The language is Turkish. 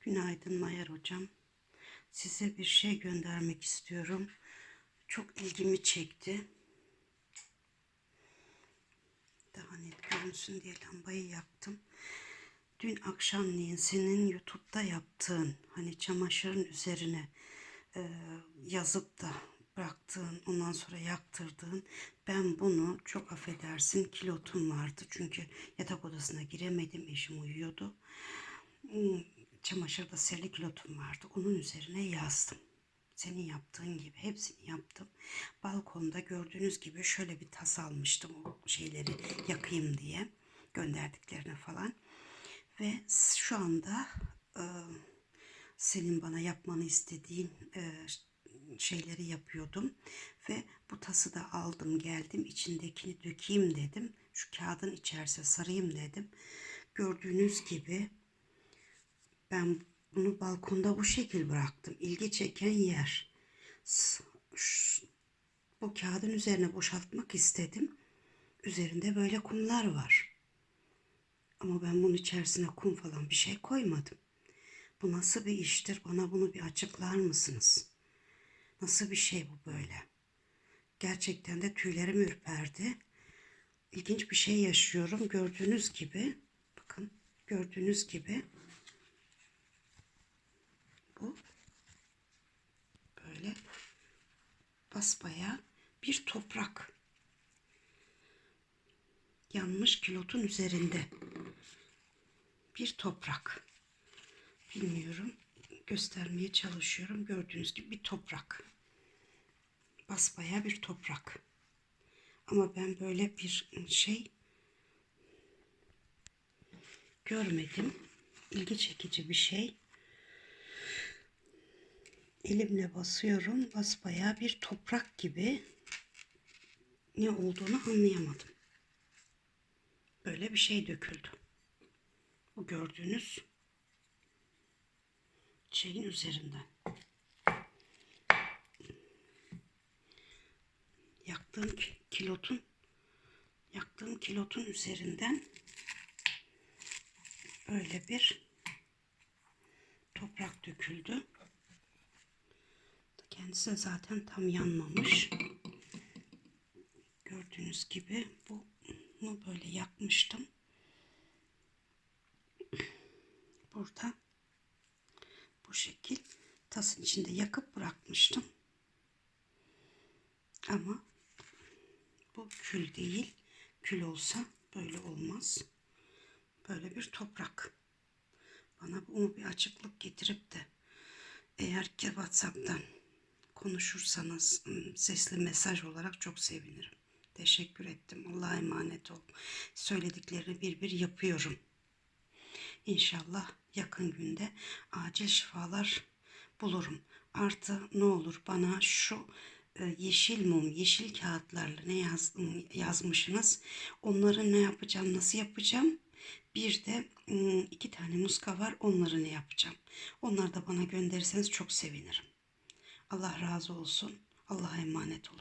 Günaydın Mayar Hocam. Size bir şey göndermek istiyorum. Çok ilgimi çekti. Daha net görünsün diye lambayı yaktım. Dün akşamleyin senin YouTube'da yaptığın hani çamaşırın üzerine e, yazıp da bıraktığın ondan sonra yaktırdığın ben bunu çok affedersin kilotum vardı çünkü yatak odasına giremedim eşim uyuyordu Hmm, çamaşırda serili kilotum vardı. Onun üzerine yazdım. Senin yaptığın gibi. Hepsini yaptım. Balkonda gördüğünüz gibi şöyle bir tas almıştım o şeyleri yakayım diye gönderdiklerini falan. Ve şu anda e, senin bana yapmanı istediğin e, şeyleri yapıyordum. Ve bu tası da aldım geldim içindekini dökeyim dedim. Şu kağıdın içerisine sarayım dedim. Gördüğünüz gibi ben bunu balkonda bu şekil bıraktım. İlgi çeken yer. Bu kağıdın üzerine boşaltmak istedim. Üzerinde böyle kumlar var. Ama ben bunun içerisine kum falan bir şey koymadım. Bu nasıl bir iştir? Bana bunu bir açıklar mısınız? Nasıl bir şey bu böyle? Gerçekten de tüylerim ürperdi. İlginç bir şey yaşıyorum. Gördüğünüz gibi, bakın gördüğünüz gibi bu böyle basbaya bir toprak. Yanmış kilotun üzerinde bir toprak. Bilmiyorum. Göstermeye çalışıyorum. Gördüğünüz gibi bir toprak. Basbaya bir toprak. Ama ben böyle bir şey görmedim. İlgi çekici bir şey. Elimle basıyorum. Basbaya bir toprak gibi ne olduğunu anlayamadım. Böyle bir şey döküldü. Bu gördüğünüz şeyin üzerinden. Yaktığım ki- kilotun yaktığım kilotun üzerinden böyle bir toprak döküldü. Kendisi zaten tam yanmamış. Gördüğünüz gibi bunu böyle yakmıştım. Burada bu şekil tasın içinde yakıp bırakmıştım. Ama bu kül değil. Kül olsa böyle olmaz. Böyle bir toprak. Bana bunu bir açıklık getirip de eğer WhatsApp'tan konuşursanız sesli mesaj olarak çok sevinirim. Teşekkür ettim. Allah'a emanet ol. Söylediklerini bir bir yapıyorum. İnşallah yakın günde acil şifalar bulurum. Artı ne olur bana şu e, yeşil mum, yeşil kağıtlarla ne yaz, yazmışsınız. Onları ne yapacağım, nasıl yapacağım? Bir de iki tane muska var. Onları ne yapacağım? Onları da bana gönderirseniz çok sevinirim. Allah razı olsun. Allah'a emanet olun.